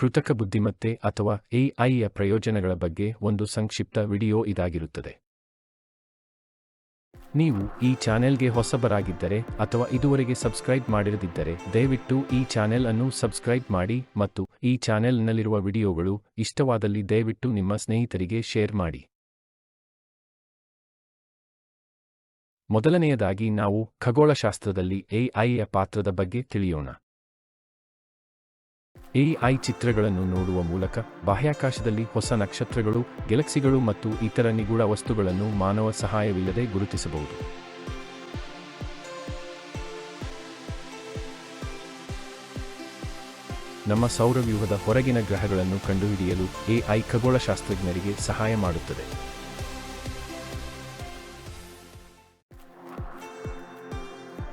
ಕೃತಕ ಬುದ್ಧಿಮತ್ತೆ ಅಥವಾ ಎಐಯ ಪ್ರಯೋಜನಗಳ ಬಗ್ಗೆ ಒಂದು ಸಂಕ್ಷಿಪ್ತ ವಿಡಿಯೋ ಇದಾಗಿರುತ್ತದೆ. ನೀವು ಈ ಚಾನೆಲ್ಗೆ ಹೊಸಬರಾಗಿದ್ದರೆ ಅಥವಾ ಇದುವರೆಗೆ ಸಬ್ಸ್ಕ್ರೈಬ್ ಮಾಡಿರದಿದ್ದರೆ ದಯವಿಟ್ಟು ಈ ಚಾನೆಲ್ ಅನ್ನು ಸಬ್ಸ್ಕ್ರೈಬ್ ಮಾಡಿ ಮತ್ತು ಈ ಚಾನೆಲ್ನಲ್ಲಿರುವ ವಿಡಿಯೋಗಳು ಇಷ್ಟವಾದಲ್ಲಿ ದಯವಿಟ್ಟು ನಿಮ್ಮ ಸ್ನೇಹಿತರಿಗೆ ಶೇರ್ ಮಾಡಿ. ಮೊದಲನೆಯದಾಗಿ ನಾವು ಖಗೋಳಶಾಸ್ತ್ರದಲ್ಲಿ ಎಐಯ ಪಾತ್ರದ ಬಗ್ಗೆ ತಿಳಿಯೋಣ. ಎಐ ಚಿತ್ರಗಳನ್ನು ನೋಡುವ ಮೂಲಕ ಬಾಹ್ಯಾಕಾಶದಲ್ಲಿ ಹೊಸ ನಕ್ಷತ್ರಗಳು, ಗೆಲಕ್ಸಿಗಳು ಮತ್ತು ಇತರ ನಿಗೂಢ ವಸ್ತುಗಳನ್ನು ಮಾನವ ಸಹಾಯವಿಲ್ಲದೆ ಗುರುತಿಸಬಹುದು. ನಮ್ಮ ಸೌರವ್ಯೂಹದ ಹೊರಗಿನ ಗ್ರಹಗಳನ್ನು ಕಂಡುಹಿಡಿಯಲು ಎಐ ಖಗೋಳಶಾಸ್ತ್ರಜ್ಞರಿಗೆ ಸಹಾಯ ಮಾಡುತ್ತದೆ.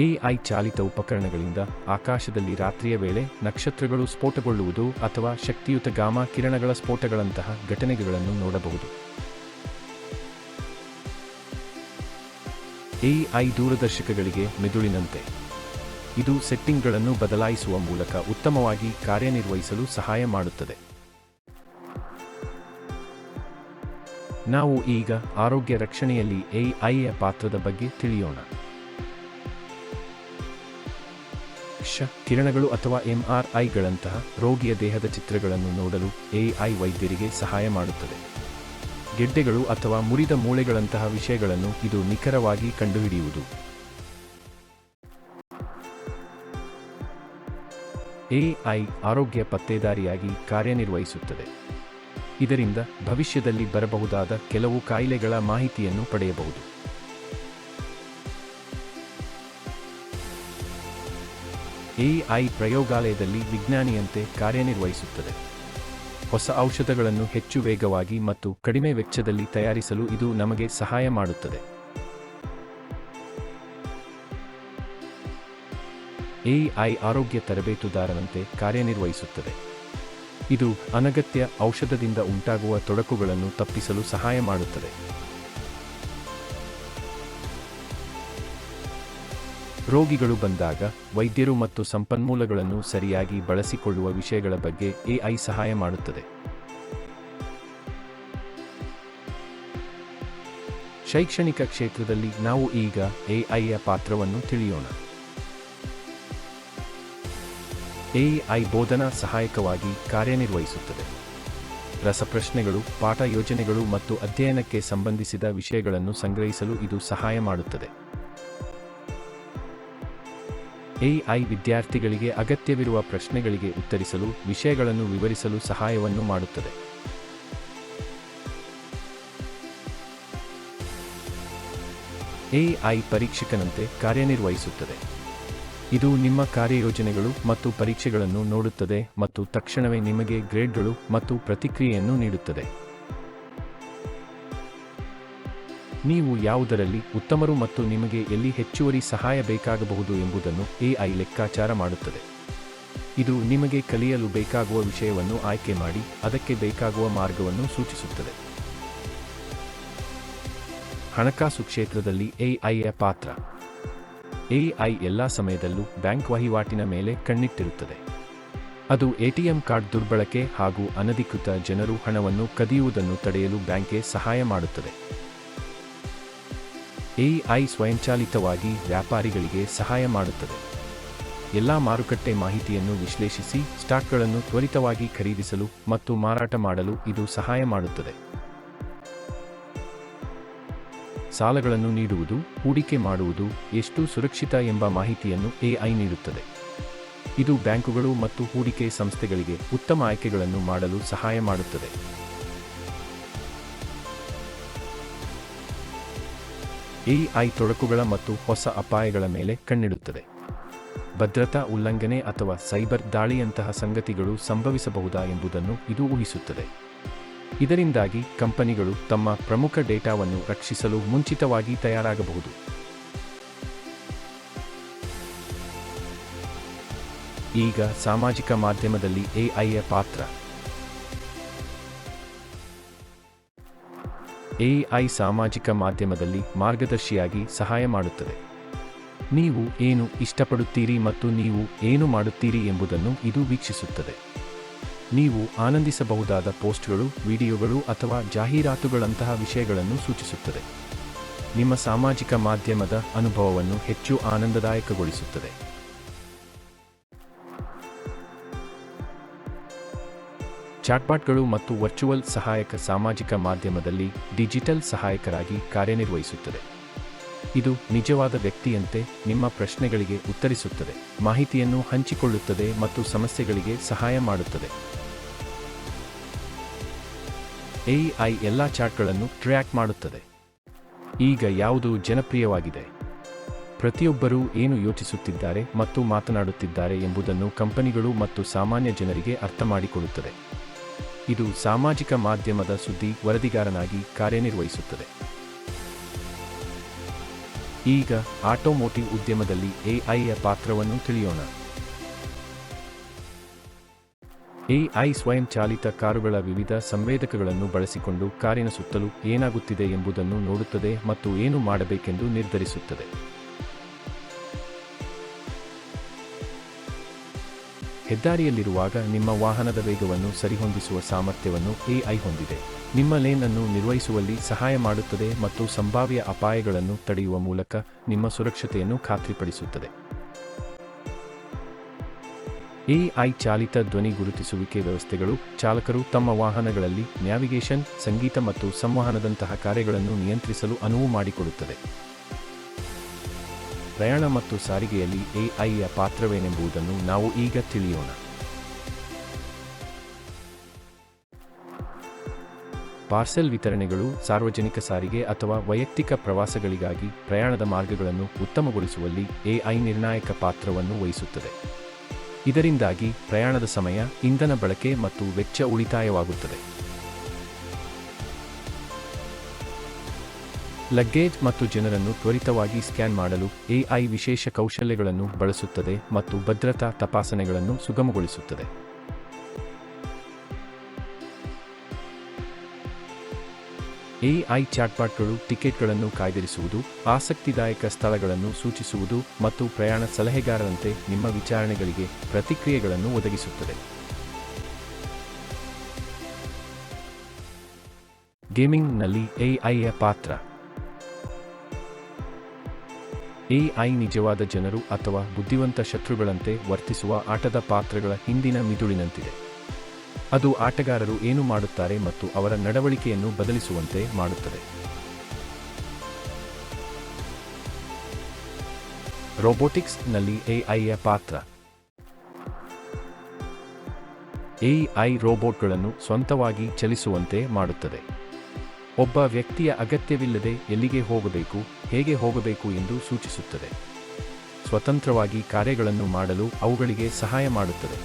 ಎಐ ಚಾಲಿತ ಉಪಕರಣಗಳಿಂದ ಆಕಾಶದಲ್ಲಿ ರಾತ್ರಿಯ ವೇಳೆ ನಕ್ಷತ್ರಗಳು ಸ್ಫೋಟಗೊಳ್ಳುವುದು ಅಥವಾ ಶಕ್ತಿಯುತ ಗಾಮಾ ಕಿರಣಗಳ ಸ್ಫೋಟಗಳಂತಹ ಘಟನೆಗಳನ್ನು ನೋಡಬಹುದು. ಎಐ ದೂರದರ್ಶಕಗಳಿಗೆ ಮೆದುಳಿನಂತೆ. ಇದು ಸೆಟ್ಟಿಂಗ್ಗಳನ್ನು ಬದಲಾಯಿಸುವ ಮೂಲಕ ಉತ್ತಮವಾಗಿ ಕಾರ್ಯನಿರ್ವಹಿಸಲು ಸಹಾಯ ಮಾಡುತ್ತದೆ. ನಾವು ಈಗ ಆರೋಗ್ಯ ರಕ್ಷಣೆಯಲ್ಲಿ ಎಐಯ ಪಾತ್ರದ ಬಗ್ಗೆ ತಿಳಿಯೋಣ. ಕ್ಷ ಕಿರಣಗಳು ಅಥವಾ ಎಂಆರ್ಐಗಳಂತಹ ರೋಗಿಯ ದೇಹದ ಚಿತ್ರಗಳನ್ನು ನೋಡಲು ಎಐ ವೈದ್ಯರಿಗೆ ಸಹಾಯ ಮಾಡುತ್ತದೆ. ಗೆಡ್ಡೆಗಳು ಅಥವಾ ಮುರಿದ ಮೂಳೆಗಳಂತಹ ವಿಷಯಗಳನ್ನು ಇದು ನಿಖರವಾಗಿ ಕಂಡುಹಿಡಿಯುವುದು. ಎಐ ಆರೋಗ್ಯ ಪತ್ತೇದಾರಿಯಾಗಿ ಕಾರ್ಯನಿರ್ವಹಿಸುತ್ತದೆ. ಇದರಿಂದ ಭವಿಷ್ಯದಲ್ಲಿ ಬರಬಹುದಾದ ಕೆಲವು ಕಾಯಿಲೆಗಳ ಮಾಹಿತಿಯನ್ನು ಪಡೆಯಬಹುದು. ಎಐ ಪ್ರಯೋಗಾಲಯದಲ್ಲಿ ವಿಜ್ಞಾನಿಯಂತೆ ಕಾರ್ಯನಿರ್ವಹಿಸುತ್ತದೆ. ಹೊಸ ಔಷಧಗಳನ್ನು ಹೆಚ್ಚು ವೇಗವಾಗಿ ಮತ್ತು ಕಡಿಮೆ ವೆಚ್ಚದಲ್ಲಿ ತಯಾರಿಸಲು ಇದು ನಮಗೆ ಸಹಾಯ ಮಾಡುತ್ತದೆ. ಎಐ ಆರೋಗ್ಯ ತರಬೇತುದಾರನಂತೆ ಕಾರ್ಯನಿರ್ವಹಿಸುತ್ತದೆ. ಇದು ಅನಗತ್ಯ ಔಷಧದಿಂದ ಉಂಟಾಗುವ ತೊಡಕುಗಳನ್ನು ತಪ್ಪಿಸಲು ಸಹಾಯ ಮಾಡುತ್ತದೆ. ರೋಗಿಗಳು ಬಂದಾಗ ವೈದ್ಯರು ಮತ್ತು ಸಂಪನ್ಮೂಲಗಳನ್ನು ಸರಿಯಾಗಿ ಬಳಸಿಕೊಳ್ಳುವ ವಿಷಯಗಳ ಬಗ್ಗೆ ಎಐ ಸಹಾಯ ಮಾಡುತ್ತದೆ. ಶೈಕ್ಷಣಿಕ ಕ್ಷೇತ್ರದಲ್ಲಿ ನಾವು ಈಗ ಎಐಯ ಪಾತ್ರವನ್ನು ತಿಳಿಯೋಣ. ಎಐ ಬೋಧನಾ ಸಹಾಯಕವಾಗಿ ಕಾರ್ಯನಿರ್ವಹಿಸುತ್ತದೆ. ರಸಪ್ರಶ್ನೆಗಳು, ಪಾಠ ಯೋಜನೆಗಳು ಮತ್ತು ಅಧ್ಯಯನಕ್ಕೆ ಸಂಬಂಧಿಸಿದ ವಿಷಯಗಳನ್ನು ಸಂಗ್ರಹಿಸಲು ಇದು ಸಹಾಯ ಮಾಡುತ್ತದೆ. ಎಐ ವಿದ್ಯಾರ್ಥಿಗಳಿಗೆ ಅಗತ್ಯವಿರುವ ಪ್ರಶ್ನೆಗಳಿಗೆ ಉತ್ತರಿಸಲು, ವಿಷಯಗಳನ್ನು ವಿವರಿಸಲು ಸಹಾಯವನ್ನು ಮಾಡುತ್ತದೆ. ಎಐ ಪರೀಕ್ಷಕನಂತೆ ಕಾರ್ಯನಿರ್ವಹಿಸುತ್ತದೆ. ಇದು ನಿಮ್ಮ ಕಾರ್ಯಯೋಜನೆಗಳು ಮತ್ತು ಪರೀಕ್ಷೆಗಳನ್ನು ನೋಡುತ್ತದೆ ಮತ್ತು ತಕ್ಷಣವೇ ನಿಮಗೆ ಗ್ರೇಡ್ಗಳು ಮತ್ತು ಪ್ರತಿಕ್ರಿಯೆಯನ್ನು ನೀಡುತ್ತದೆ. ನೀವು ಯಾವುದರಲ್ಲಿ ಉತ್ತಮರು ಮತ್ತು ನಿಮಗೆ ಎಲ್ಲಿ ಹೆಚ್ಚುವರಿ ಸಹಾಯ ಬೇಕಾಗಬಹುದು ಎಂಬುದನ್ನು ಎಐ ಲೆಕ್ಕಾಚಾರ ಮಾಡುತ್ತದೆ. ಇದು ನಿಮಗೆ ಕಲಿಯಲು ಬೇಕಾಗುವ ವಿಷಯವನ್ನು ಆಯ್ಕೆ ಮಾಡಿ ಅದಕ್ಕೆ ಬೇಕಾಗುವ ಮಾರ್ಗವನ್ನು ಸೂಚಿಸುತ್ತದೆ. ಹಣಕಾಸು ಕ್ಷೇತ್ರದಲ್ಲಿ ಎಐಯ ಪಾತ್ರ. ಎಐ ಎಲ್ಲ ಸಮಯದಲ್ಲೂ ಬ್ಯಾಂಕ್ ವಹಿವಾಟಿನ ಮೇಲೆ ಕಣ್ಣಿಟ್ಟಿರುತ್ತದೆ. ಅದು ಎಟಿಎಂ ಕಾರ್ಡ್ ದುರ್ಬಳಕೆ ಹಾಗೂ ಅನಧಿಕೃತ ಜನರು ಹಣವನ್ನು ಕದಿಯುವುದನ್ನು ತಡೆಯಲು ಬ್ಯಾಂಕ್ಗೆ ಸಹಾಯ ಮಾಡುತ್ತದೆ. ಎಐ ಸ್ವಯಂಚಾಲಿತವಾಗಿ ವ್ಯಾಪಾರಿಗಳಿಗೆ ಸಹಾಯ ಮಾಡುತ್ತದೆ. ಎಲ್ಲಾ ಮಾರುಕಟ್ಟೆ ಮಾಹಿತಿಯನ್ನು ವಿಶ್ಲೇಷಿಸಿ, ಸ್ಟಾಕ್ಗಳನ್ನು ತ್ವರಿತವಾಗಿ ಖರೀದಿಸಲು ಮತ್ತು ಮಾರಾಟ ಮಾಡಲು ಇದು ಸಹಾಯ ಮಾಡುತ್ತದೆ. ಸಾಲಗಳನ್ನು ನೀಡುವುದು, ಹೂಡಿಕೆ ಮಾಡುವುದು ಎಷ್ಟು ಸುರಕ್ಷಿತ ಎಂಬ ಮಾಹಿತಿಯನ್ನು ಎಐ ನೀಡುತ್ತದೆ. ಇದು ಬ್ಯಾಂಕುಗಳು ಮತ್ತು ಹೂಡಿಕೆ ಸಂಸ್ಥೆಗಳಿಗೆ ಉತ್ತಮ ಆಯ್ಕೆಗಳನ್ನು ಮಾಡಲು ಸಹಾಯ ಮಾಡುತ್ತದೆ. ಎಐ ತೊಡಕುಗಳ ಮತ್ತು ಹೊಸ ಅಪಾಯಗಳ ಮೇಲೆ ಕಣ್ಣಿಡುತ್ತದೆ. ಭದ್ರತಾ ಉಲ್ಲಂಘನೆ ಅಥವಾ ಸೈಬರ್ ದಾಳಿಯಂತಹ ಸಂಗತಿಗಳು ಸಂಭವಿಸಬಹುದಾ ಎಂಬುದನ್ನು ಇದು ಊಹಿಸುತ್ತದೆ. ಇದರಿಂದಾಗಿ ಕಂಪನಿಗಳು ತಮ್ಮ ಪ್ರಮುಖ ಡೇಟಾವನ್ನು ರಕ್ಷಿಸಲು ಮುಂಚಿತವಾಗಿ ತಯಾರಾಗಬಹುದು. ಈಗ ಸಾಮಾಜಿಕ ಮಾಧ್ಯಮದಲ್ಲಿ ಎಐಯ ಪಾತ್ರ. ಎಐ ಸಾಮಾಜಿಕ ಮಾಧ್ಯಮದಲ್ಲಿ ಮಾರ್ಗದರ್ಶಿಯಾಗಿ ಸಹಾಯ ಮಾಡುತ್ತದೆ. ನೀವು ಏನು ಇಷ್ಟಪಡುತ್ತೀರಿ ಮತ್ತು ನೀವು ಏನು ಮಾಡುತ್ತೀರಿ ಎಂಬುದನ್ನು ಇದು ವೀಕ್ಷಿಸುತ್ತದೆ. ನೀವು ಆನಂದಿಸಬಹುದಾದ ಪೋಸ್ಟ್ಗಳು, ವಿಡಿಯೋಗಳು ಅಥವಾ ಜಾಹೀರಾತುಗಳಂತಹ ವಿಷಯಗಳನ್ನು ಸೂಚಿಸುತ್ತದೆ. ನಿಮ್ಮ ಸಾಮಾಜಿಕ ಮಾಧ್ಯಮದ ಅನುಭವವನ್ನು ಹೆಚ್ಚು ಆನಂದದಾಯಕಗೊಳಿಸುತ್ತದೆ. ಚಾಟ್ಬಾಟ್ಗಳು ಮತ್ತು ವರ್ಚುವಲ್ ಸಹಾಯಕ ಸಾಮಾಜಿಕ ಮಾಧ್ಯಮದಲ್ಲಿ ಡಿಜಿಟಲ್ ಸಹಾಯಕರಾಗಿ ಕಾರ್ಯನಿರ್ವಹಿಸುತ್ತದೆ. ಇದು ನಿಜವಾದ ವ್ಯಕ್ತಿಯಂತೆ ನಿಮ್ಮ ಪ್ರಶ್ನೆಗಳಿಗೆ ಉತ್ತರಿಸುತ್ತದೆ, ಮಾಹಿತಿಯನ್ನು ಹಂಚಿಕೊಳ್ಳುತ್ತದೆ ಮತ್ತು ಸಮಸ್ಯೆಗಳಿಗೆ ಸಹಾಯ ಮಾಡುತ್ತದೆ. ಎಐ ಎಲ್ಲ ಚಾಟ್ಗಳನ್ನು ಟ್ರ್ಯಾಕ್ ಮಾಡುತ್ತದೆ. ಈಗ ಯಾವುದು ಜನಪ್ರಿಯವಾಗಿದೆ? ಪ್ರತಿಯೊಬ್ಬರೂ ಏನು ಯೋಚಿಸುತ್ತಿದ್ದಾರೆ ಮತ್ತು ಮಾತನಾಡುತ್ತಿದ್ದಾರೆ ಎಂಬುದನ್ನು ಕಂಪನಿಗಳು ಮತ್ತು ಸಾಮಾನ್ಯ ಜನರಿಗೆ ಅರ್ಥಮಾಡಿಕೊಳ್ಳುತ್ತದೆ. ಇದು ಸಾಮಾಜಿಕ ಮಾಧ್ಯಮದ ಸುದ್ದಿ ವರದಿಗಾರನಾಗಿ ಕಾರ್ಯನಿರ್ವಹಿಸುತ್ತದೆ. ಈಗ ಆಟೋಮೋಟಿವ್ ಉದ್ಯಮದಲ್ಲಿ ಎಐಯ ಪಾತ್ರವನ್ನು ತಿಳಿಯೋಣ. ಎಐ ಸ್ವಯಂಚಾಲಿತ ಕಾರುಗಳ ವಿವಿಧ ಸಂವೇದಕಗಳನ್ನು ಬಳಸಿಕೊಂಡು ಕಾರಿನ ಸುತ್ತಲೂ ಏನಾಗುತ್ತಿದೆ ಎಂಬುದನ್ನು ನೋಡುತ್ತದೆ ಮತ್ತು ಏನು ಮಾಡಬೇಕೆಂದು ನಿರ್ಧರಿಸುತ್ತದೆ. ಹೆದ್ದಾರಿಯಲ್ಲಿರುವಾಗ ನಿಮ್ಮ ವಾಹನದ ವೇಗವನ್ನು ಸರಿಹೊಂದಿಸುವ ಸಾಮರ್ಥ್ಯವನ್ನು ಎಐ ಹೊಂದಿದೆ. ನಿಮ್ಮ ಲೇನ್ ಅನ್ನು ನಿರ್ವಹಿಸುವಲ್ಲಿ ಸಹಾಯ ಮಾಡುತ್ತದೆ ಮತ್ತು ಸಂಭಾವ್ಯ ಅಪಾಯಗಳನ್ನು ತಡೆಯುವ ಮೂಲಕ ನಿಮ್ಮ ಸುರಕ್ಷತೆಯನ್ನು ಖಾತ್ರಿಪಡಿಸುತ್ತದೆ. ಎಐ ಚಾಲಿತ ಧ್ವನಿ ಗುರುತಿಸುವಿಕೆ ವ್ಯವಸ್ಥೆಗಳು ಚಾಲಕರು ತಮ್ಮ ವಾಹನಗಳಲ್ಲಿ ನ್ಯಾವಿಗೇಷನ್, ಸಂಗೀತ ಮತ್ತು ಸಂವಹನದಂತಹ ಕಾರ್ಯಗಳನ್ನು ನಿಯಂತ್ರಿಸಲು ಅನುವು ಮಾಡಿಕೊಡುತ್ತದೆ. ಪ್ರಯಾಣ ಮತ್ತು ಸಾರಿಗೆಯಲ್ಲಿ ಎಐಯ ಪಾತ್ರವೇನೆಂಬುದನ್ನು ನಾವು ಈಗ ತಿಳಿಯೋಣ. ಪಾರ್ಸೆಲ್ ವಿತರಣೆಗಳು, ಸಾರ್ವಜನಿಕ ಸಾರಿಗೆ ಅಥವಾ ವೈಯಕ್ತಿಕ ಪ್ರವಾಸಗಳಿಗಾಗಿ ಪ್ರಯಾಣದ ಮಾರ್ಗಗಳನ್ನು ಉತ್ತಮಗೊಳಿಸುವಲ್ಲಿ ಎಐ ನಿರ್ಣಾಯಕ ಪಾತ್ರವನ್ನು ವಹಿಸುತ್ತದೆ. ಇದರಿಂದಾಗಿ ಪ್ರಯಾಣದ ಸಮಯ, ಇಂಧನ ಬಳಕೆ ಮತ್ತು ವೆಚ್ಚ ಉಳಿತಾಯವಾಗುತ್ತದೆ. ಲಗ್ಗೇಜ್ ಮತ್ತು ಜನರನ್ನು ತ್ವರಿತವಾಗಿ ಸ್ಕ್ಯಾನ್ ಮಾಡಲು ಎಐ ವಿಶೇಷ ಕೌಶಲ್ಯಗಳನ್ನು ಬಳಸುತ್ತದೆ ಮತ್ತು ಭದ್ರತಾ ತಪಾಸಣೆಗಳನ್ನು ಸುಗಮಗೊಳಿಸುತ್ತದೆ. ಎಐ ಚಾಟ್ಬಾಟ್ಗಳು ಟಿಕೆಟ್ಗಳನ್ನು ಕಾಯ್ದಿರಿಸುವುದು, ಆಸಕ್ತಿದಾಯಕ ಸ್ಥಳಗಳನ್ನು ಸೂಚಿಸುವುದು ಮತ್ತು ಪ್ರಯಾಣ ಸಲಹೆಗಾರರಂತೆ ನಿಮ್ಮ ವಿಚಾರಣೆಗಳಿಗೆ ಪ್ರತಿಕ್ರಿಯೆಗಳನ್ನು ಒದಗಿಸುತ್ತದೆ. ಗೇಮಿಂಗ್ನಲ್ಲಿ ಎಐಯ ಪಾತ್ರ. ಎಐ ನಿಜವಾದ ಜನರು ಅಥವಾ ಬುದ್ಧಿವಂತ ಶತ್ರುಗಳಂತೆ ವರ್ತಿಸುವ ಆಟದ ಪಾತ್ರಗಳ ಹಿಂದಿನ ಮಿದುಳಿನಂತಿದೆ. ಅದು ಆಟಗಾರರು ಏನು ಮಾಡುತ್ತಾರೆ ಮತ್ತು ಅವರ ನಡವಳಿಕೆಯನ್ನು ಬದಲಿಸುವಂತೆ ಮಾಡುತ್ತದೆ. ರೋಬೋಟಿಕ್ಸ್ನಲ್ಲಿ ಎಐಯ ಪಾತ್ರ. ಎಐ ರೋಬೋಟ್ಗಳನ್ನು ಸ್ವಂತವಾಗಿ ಚಲಿಸುವಂತೆ ಮಾಡುತ್ತದೆ. ಒಬ್ಬ ವ್ಯಕ್ತಿಯ ಅಗತ್ಯವಿಲ್ಲದೆ ಎಲ್ಲಿಗೆ ಹೋಗಬೇಕು, ಹೇಗೆ ಹೋಗಬೇಕು ಎಂದು ಸೂಚಿಸುತ್ತದೆ. ಸ್ವತಂತ್ರವಾಗಿ ಕಾರ್ಯಗಳನ್ನು ಮಾಡಲು ಅವುಗಳಿಗೆ ಸಹಾಯ ಮಾಡುತ್ತದೆ.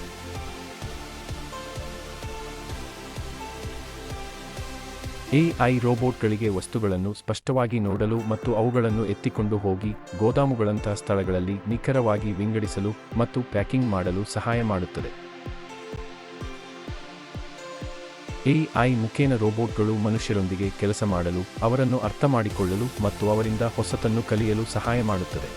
ಎಐ ರೋಬೋಟ್ಗಳಿಗೆ ವಸ್ತುಗಳನ್ನು ಸ್ಪಷ್ಟವಾಗಿ ನೋಡಲು ಮತ್ತು ಅವುಗಳನ್ನು ಎತ್ತಿಕೊಂಡು ಹೋಗಿ ಗೋದಾಮುಗಳಂತಹ ಸ್ಥಳಗಳಲ್ಲಿ ನಿಖರವಾಗಿ ವಿಂಗಡಿಸಲು ಮತ್ತು ಪ್ಯಾಕಿಂಗ್ ಮಾಡಲು ಸಹಾಯ ಮಾಡುತ್ತದೆ. ಎಐ ಮುಖೇನ ರೋಬೋಟ್ಗಳು ಮನುಷ್ಯರೊಂದಿಗೆ ಕೆಲಸ ಮಾಡಲು, ಅವರನ್ನು ಅರ್ಥಮಾಡಿಕೊಳ್ಳಲು ಮತ್ತು ಅವರಿಂದ ಹೊಸತನ್ನು ಕಲಿಯಲು ಸಹಾಯ ಮಾಡುತ್ತದೆ.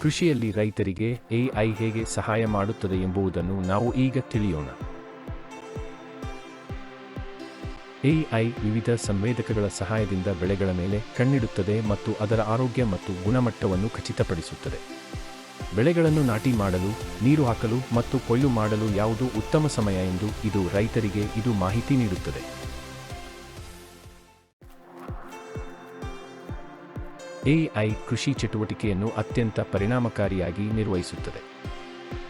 ಕೃಷಿಯಲ್ಲಿ ರೈತರಿಗೆ ಎಐ ಹೇಗೆ ಸಹಾಯ ಮಾಡುತ್ತದೆ ಎಂಬುದನ್ನು ನಾವು ಈಗ ತಿಳಿಯೋಣ. ಎಐ ವಿವಿಧ ಸಂವೇದಕಗಳ ಸಹಾಯದಿಂದ ಬೆಳೆಗಳ ಮೇಲೆ ಕಣ್ಣಿಡುತ್ತದೆ ಮತ್ತು ಅದರ ಆರೋಗ್ಯ ಮತ್ತು ಗುಣಮಟ್ಟವನ್ನು ಖಚಿತಪಡಿಸುತ್ತದೆ. ಬೆಳೆಗಳನ್ನು ನಾಟಿ ಮಾಡಲು, ನೀರು ಹಾಕಲು ಮತ್ತು ಕೊಯ್ಲು ಮಾಡಲು ಯಾವುದು ಉತ್ತಮ ಸಮಯ ಎಂದು ಇದು ರೈತರಿಗೆ ಇದು ಮಾಹಿತಿ ನೀಡುತ್ತದೆ. ಎಐ ಕೃಷಿ ಚಟುವಟಿಕೆಯನ್ನು ಅತ್ಯಂತ ಪರಿಣಾಮಕಾರಿಯಾಗಿ ನಿರ್ವಹಿಸುತ್ತದೆ.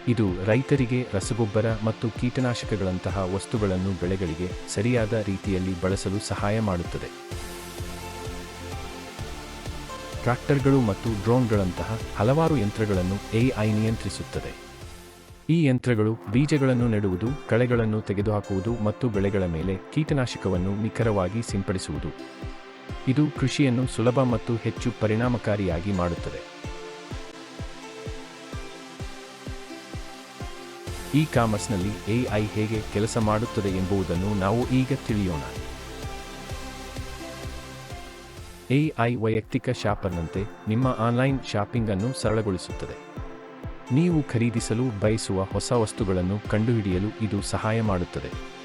ಇದು ರೈತರಿಗೆ ರಸಗೊಬ್ಬರ ಮತ್ತು ಕೀಟನಾಶಕಗಳಂತಹ ವಸ್ತುಗಳನ್ನು ಬೆಳೆಗಳಿಗೆ ಸರಿಯಾದ ರೀತಿಯಲ್ಲಿ ಬಳಸಲು ಸಹಾಯ ಮಾಡುತ್ತದೆ. ಟ್ರಾಕ್ಟರ್ಗಳು ಮತ್ತು ಡ್ರೋನ್ಗಳಂತಹ ಹಲವಾರು ಯಂತ್ರಗಳನ್ನು ಎಐ ನಿಯಂತ್ರಿಸುತ್ತದೆ. ಈ ಯಂತ್ರಗಳು ಬೀಜಗಳನ್ನು ನೆಡುವುದು, ಕಳೆಗಳನ್ನು ತೆಗೆದುಹಾಕುವುದು ಮತ್ತು ಬೆಳೆಗಳ ಮೇಲೆ ಕೀಟನಾಶಕವನ್ನು ನಿಖರವಾಗಿ ಸಿಂಪಡಿಸುವುದು. ಇದು ಕೃಷಿಯನ್ನು ಸುಲಭ ಮತ್ತು ಹೆಚ್ಚು ಪರಿಣಾಮಕಾರಿಯಾಗಿ ಮಾಡುತ್ತದೆ. ಇ ಕಾಮರ್ಸ್ನಲ್ಲಿ ಎಐ ಹೇಗೆ ಕೆಲಸ ಮಾಡುತ್ತದೆ ಎಂಬುದನ್ನು ನಾವು ಈಗ ತಿಳಿಯೋಣ. ಎಐ ವೈಯಕ್ತಿಕ ಶಾಪರ್ನಂತೆ ನಿಮ್ಮ ಆನ್ಲೈನ್ ಶಾಪಿಂಗ್ ಅನ್ನು ಸರಳಗೊಳಿಸುತ್ತದೆ. ನೀವು ಖರೀದಿಸಲು ಬಯಸುವ ಹೊಸ ವಸ್ತುಗಳನ್ನು ಕಂಡುಹಿಡಿಯಲು ಇದು ಸಹಾಯ ಮಾಡುತ್ತದೆ.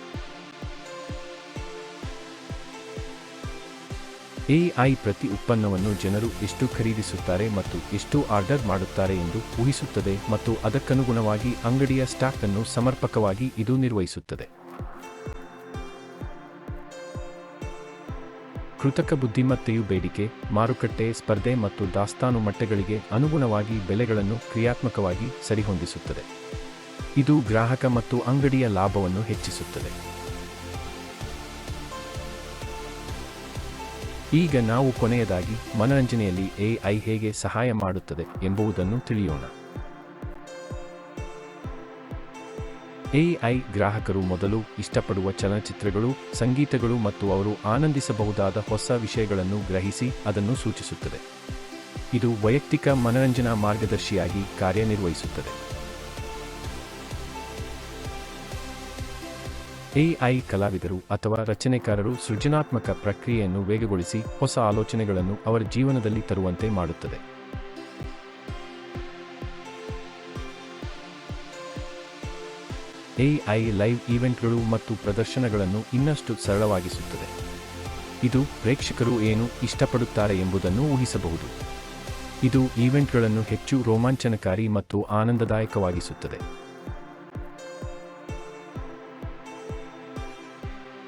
ಎಐ ಪ್ರತಿ ಉತ್ಪನ್ನವನ್ನು ಜನರು ಎಷ್ಟು ಖರೀದಿಸುತ್ತಾರೆ ಮತ್ತು ಎಷ್ಟು ಆರ್ಡರ್ ಮಾಡುತ್ತಾರೆ ಎಂದು ಊಹಿಸುತ್ತದೆ ಮತ್ತು ಅದಕ್ಕನುಗುಣವಾಗಿ ಅಂಗಡಿಯ ಸ್ಟಾಕ್ ಅನ್ನು ಸಮರ್ಪಕವಾಗಿ ಇದು ನಿರ್ವಹಿಸುತ್ತದೆ. ಕೃತಕ ಬುದ್ಧಿಮತ್ತೆಯು ಬೇಡಿಕೆ, ಮಾರುಕಟ್ಟೆ, ಸ್ಪರ್ಧೆ ಮತ್ತು ದಾಸ್ತಾನು ಮಟ್ಟಗಳಿಗೆ ಅನುಗುಣವಾಗಿ ಬೆಲೆಗಳನ್ನು ಕ್ರಿಯಾತ್ಮಕವಾಗಿ ಸರಿಹೊಂದಿಸುತ್ತದೆ. ಇದು ಗ್ರಾಹಕ ಮತ್ತು ಅಂಗಡಿಯ ಲಾಭವನ್ನು ಹೆಚ್ಚಿಸುತ್ತದೆ. ಈಗ ನಾವು ಕೊನೆಯದಾಗಿ ಮನರಂಜನೆಯಲ್ಲಿ ಎಐ ಹೇಗೆ ಸಹಾಯ ಮಾಡುತ್ತದೆ ಎಂಬುದನ್ನು ತಿಳಿಯೋಣ. ಎಐ ಗ್ರಾಹಕರು ಮೊದಲು ಇಷ್ಟಪಡುವ ಚಲನಚಿತ್ರಗಳು, ಸಂಗೀತಗಳು ಮತ್ತು ಅವರು ಆನಂದಿಸಬಹುದಾದ ಹೊಸ ವಿಷಯಗಳನ್ನು ಗ್ರಹಿಸಿ ಅದನ್ನು ಸೂಚಿಸುತ್ತದೆ. ಇದು ವೈಯಕ್ತಿಕ ಮನರಂಜನಾ ಮಾರ್ಗದರ್ಶಿಯಾಗಿ ಕಾರ್ಯನಿರ್ವಹಿಸುತ್ತದೆ. ಎಐ ಕಲಾವಿದರು ಅಥವಾ ರಚನೆಕಾರರು ಸೃಜನಾತ್ಮಕ ಪ್ರಕ್ರಿಯೆಯನ್ನು ವೇಗಗೊಳಿಸಿ ಹೊಸ ಆಲೋಚನೆಗಳನ್ನು ಅವರ ಜೀವನದಲ್ಲಿ ತರುವಂತೆ ಮಾಡುತ್ತದೆ. ಎಐ ಲೈವ್ ಈವೆಂಟ್ಗಳು ಮತ್ತು ಪ್ರದರ್ಶನಗಳನ್ನು ಇನ್ನಷ್ಟು ಸರಳವಾಗಿಸುತ್ತದೆ. ಇದು ಪ್ರೇಕ್ಷಕರು ಏನು ಇಷ್ಟಪಡುತ್ತಾರೆ ಎಂಬುದನ್ನು ಊಹಿಸಬಹುದು. ಇದು ಈವೆಂಟ್ಗಳನ್ನು ಹೆಚ್ಚು ರೋಮಾಂಚನಕಾರಿ ಮತ್ತು ಆನಂದದಾಯಕವಾಗಿಸುತ್ತದೆ.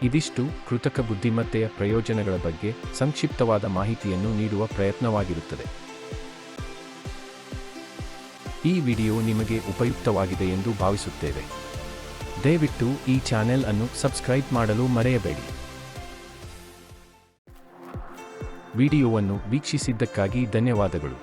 ಇದಿಷ್ಟು ಕೃತಕ ಬುದ್ಧಿಮತ್ತೆಯ ಪ್ರಯೋಜನಗಳ ಬಗ್ಗೆ ಸಂಕ್ಷಿಪ್ತವಾದ ಮಾಹಿತಿಯನ್ನು ನೀಡುವ ಪ್ರಯತ್ನವಾಗಿರುತ್ತದೆ. ಈ ವಿಡಿಯೋ ನಿಮಗೆ ಉಪಯುಕ್ತವಾಗಿದೆ ಎಂದು ಭಾವಿಸುತ್ತೇವೆ. ದಯವಿಟ್ಟು ಈ ಚಾನೆಲ್ ಅನ್ನು ಸಬ್ಸ್ಕ್ರೈಬ್ ಮಾಡಲು ಮರೆಯಬೇಡಿ. ವಿಡಿಯೋವನ್ನು ವೀಕ್ಷಿಸಿದ್ದಕ್ಕಾಗಿ ಧನ್ಯವಾದಗಳು.